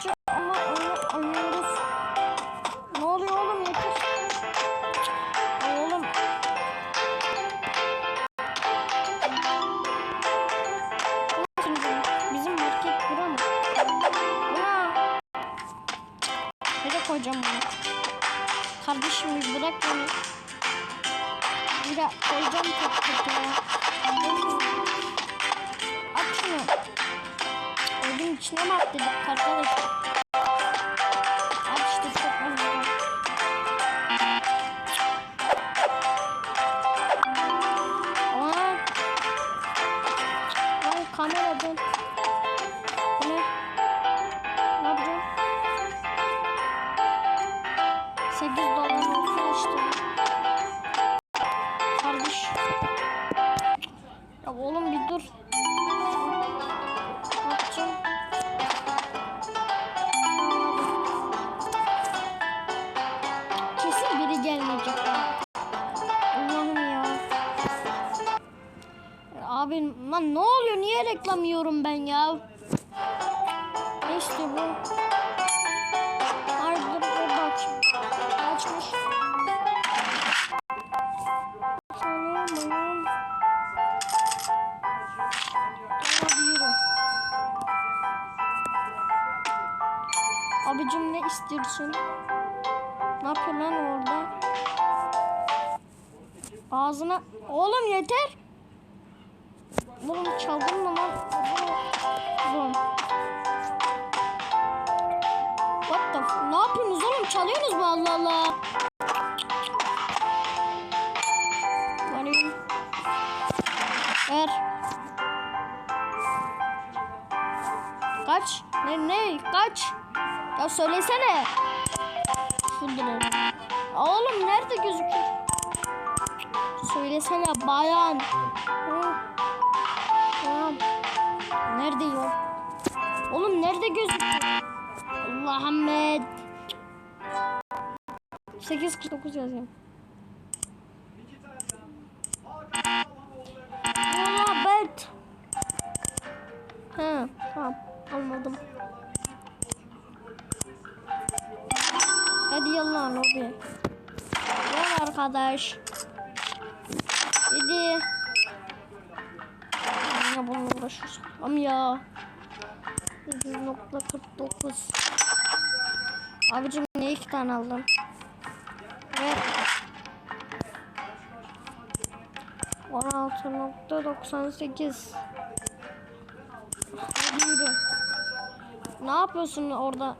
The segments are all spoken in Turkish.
Ç- Ama onu anlıyoruz. Ne oluyor oğlum yeter. Oğlum. Şimdi bizim market bura mı? Bura. Nereye koyacağım bırak beni. Bir de koyacağım tek tek. At şunu. Evin içine mi atladık arkadaşlar? Abi lan ne oluyor? Niye reklam yiyorum ben ya? Ne işte bu? Dur bak. Açmış. Abicim ne istiyorsun? Ne yapıyor lan orada? Ağzına... Oğlum yeter. Oğlum çaldın mı lan? Oğlum. What the f- Ne yapıyorsunuz oğlum? Çalıyorsunuz mu Allah Allah? Ver. Kaç? Ne ne? Kaç? Ya söylesene. Şurada. Oğlum nerede gözüküyor? Söylesene bayan. Hı. Tamam. Nerede yok? Oğlum nerede gözüküyor? Allah Ahmet. 849 yazayım. Allah bet. He tamam anladım. Hadi yallah lobi. Gel arkadaş. Hadi. Yine bununla uğraşıyoruz. Am ya. 100.49 Abicim ne iki tane aldın? Ver. 16.98 Hadi yürü. Ne yapıyorsun orada?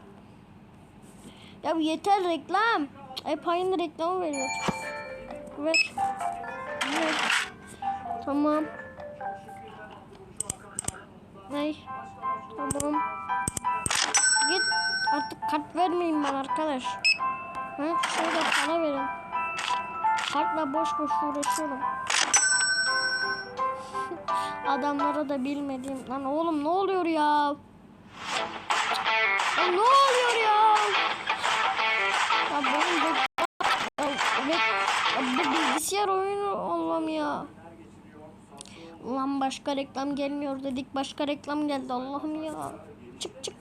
Ya bu yeter reklam. Hep aynı reklamı veriyor. Ver. Ver. Tamam. Ay. Tamam. Git. Artık kart vermeyin bana arkadaş. Ha? Şöyle para verin. Kartla boş boş uğraşıyorum. Adamlara da bilmediğim. Lan oğlum ne oluyor ya? Ya ne oluyor ya? Ya benim bu... Ya, bu bilgisayar oyunu Allah'ım ya. Ulan başka reklam gelmiyor dedik. Başka reklam geldi Allah'ım ya. Çık çık.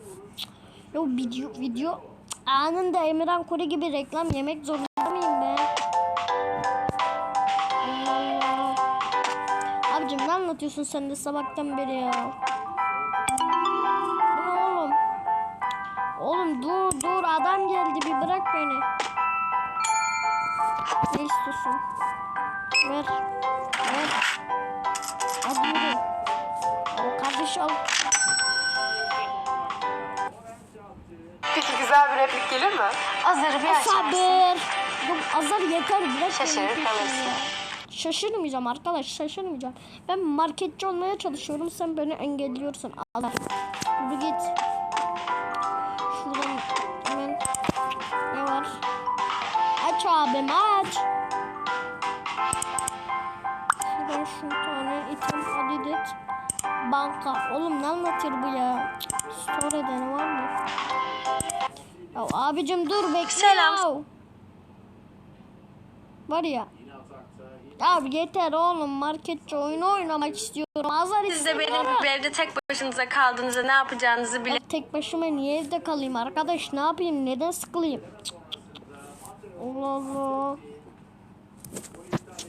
Ya video video anında Emirhan Kore gibi reklam yemek zorunda mıyım be? Abicim ne anlatıyorsun sen de sabahtan beri ya? Ne oğlum? Oğlum dur dur adam geldi bir bırak beni. Ne istiyorsun? Ver. Ver. O kardeş al. Peki güzel bir replik gelir mi? Azarı bir açarsın. Sabır. Dur azar yeter bırak. Şaşırır kalırsın. Şaşırmayacağım arkadaş şaşırmayacağım. Ben marketçi olmaya çalışıyorum sen beni engelliyorsun. Allah. Yürü git. Şuradan hemen ne var? Aç abim aç. İtem adidet. Banka. Oğlum ne anlatıyor bu ya? Store'de ne var mı? Ya abicim dur bekle Selam. ya. Var ya. Ya yeter oğlum marketçi oyunu oynamak istiyorum. Azar Siz de benim gibi evde tek başınıza kaldığınızda ne yapacağınızı bile Ya tek başıma niye evde kalayım arkadaş ne yapayım neden sıkılayım? Cık, cık, cık. Allah Allah.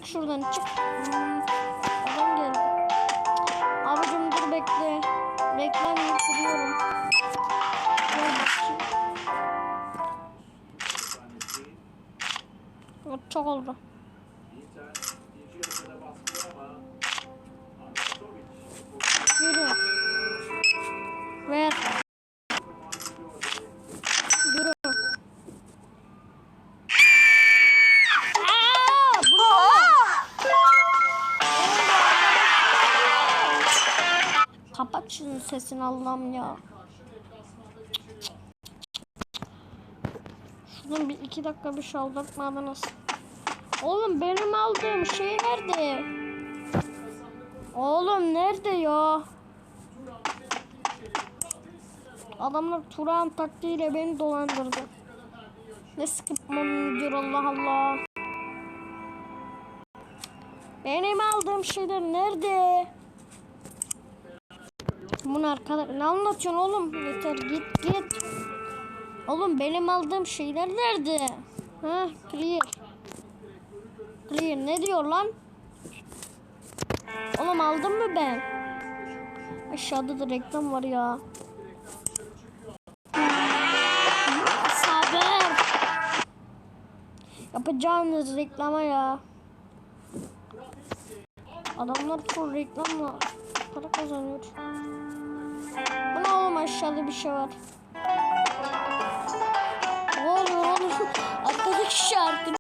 Şuradan çık. Adam geldi. Abicim dur bekle. Bakayım. Yok, Çok oldu. Yürü. Ver. Sesini Allah'ım ya. Şuradan bir iki dakika bir şaldırtmadınız. Oğlum benim aldığım şey nerede? Oğlum nerede ya? Adamlar Turan taktiğiyle beni dolandırdı. Ne sıkıntım diyor Allah Allah. Benim aldığım şeyler nerede? Bunu arkadaş ne anlatıyorsun oğlum? Yeter git git. Oğlum benim aldığım şeyler nerede? Ha clear. Clear ne diyor lan? Oğlum aldım mı ben? Aşağıda da reklam var ya. Saber. Yapacağınız reklama ya. Adamlar full reklamla para kazanıyor. Bu ne oğlum aşağıda bir şey var. Ne oluyor oğlum? Arkadaki şarkı.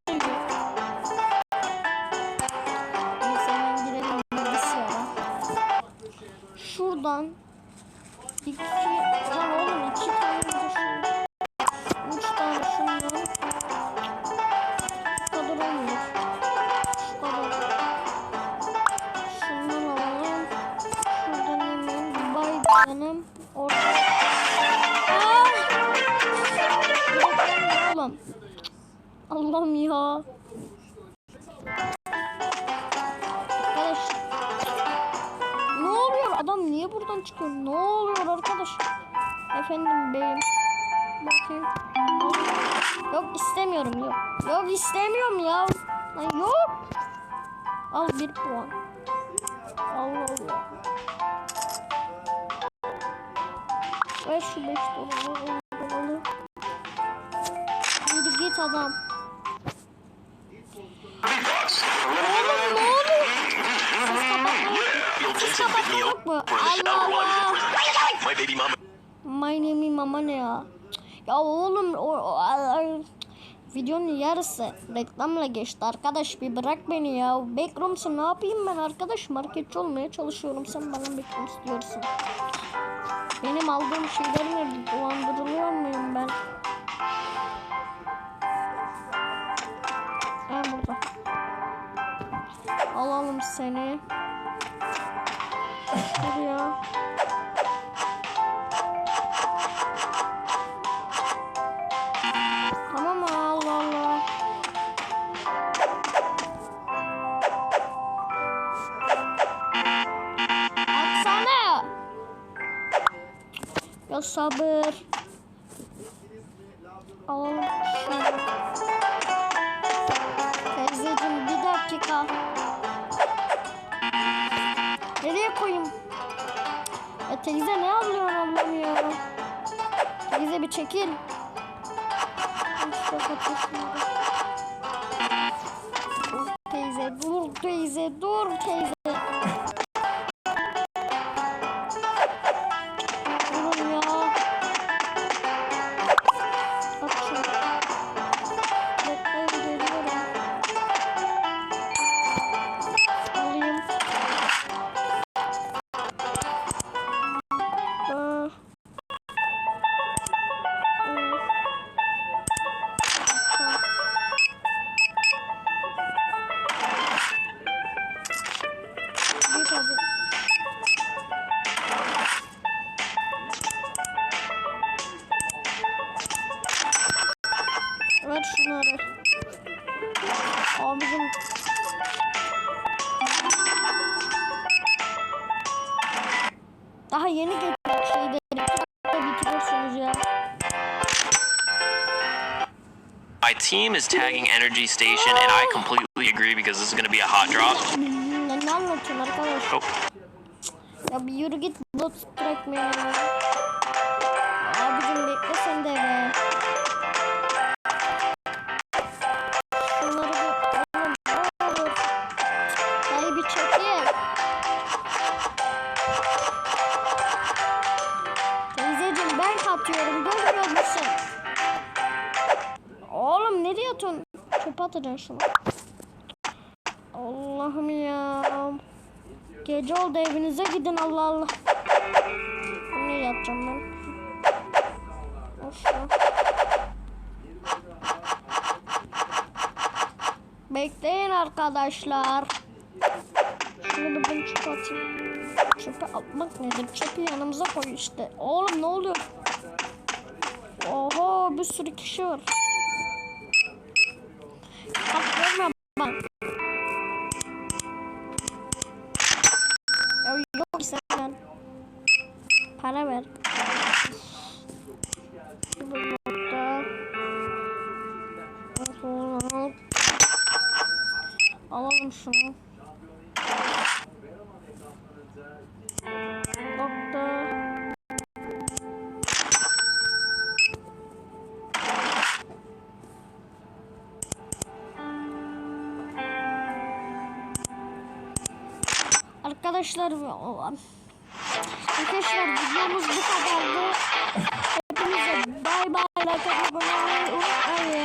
Şuradan iki lan oğlum iki tane niye buradan çıkıyor? Ne oluyor arkadaş? Efendim beyim. Bakayım. Yok istemiyorum yok. Yok istemiyorum ya. Lan yok. Al bir puan. Allah Allah. Ver şu 5 doları. Yürü git adam. Oğlum ne kapatma yok mu? Allah Allah. My baby mama. My name is mama ne ya? Ya oğlum o, o- ay- videonun yarısı reklamla geçti arkadaş bir bırak beni ya. Backrooms'u ne yapayım ben arkadaş marketçi olmaya çalışıyorum sen bana backrooms diyorsun. Benim aldığım şeyler nerede dolandırılıyor muyum ben? Ha burada. Alalım seni. Şuraya. Tamam? Allah Allah. Atsana. Ya sabır. Alalım. Teyzeciğim bir dakika. Nereye koyayım? Teyze ne alıyorsun ablam ya? Teyze bir çekil. Teyze, dur teyze, dur teyze. My team is tagging Energy Station, and I completely agree because this is going to be a hot drop. Ne, ne anlatıyorsun arkadaş? Oh, Ya bir yürü git bot track me ya. Abicim bekle sen de be. Atacaksın şunu. Allah'ım ya. Gece oldu evinize gidin Allah Allah. Ne yapacağım ben? Of ya. Bekleyin arkadaşlar. Şunu buradan çöpe atayım. Çöpe atmak nedir? Çöpü yanımıza koy işte. Oğlum ne oluyor? Oho bir sürü kişi var. Para ver. Alalım şunu. Nokta. Arkadaşlar Arkadaşlar videomuz bu kadardı. Hepinize bay bay. Like atmayı unutmayın.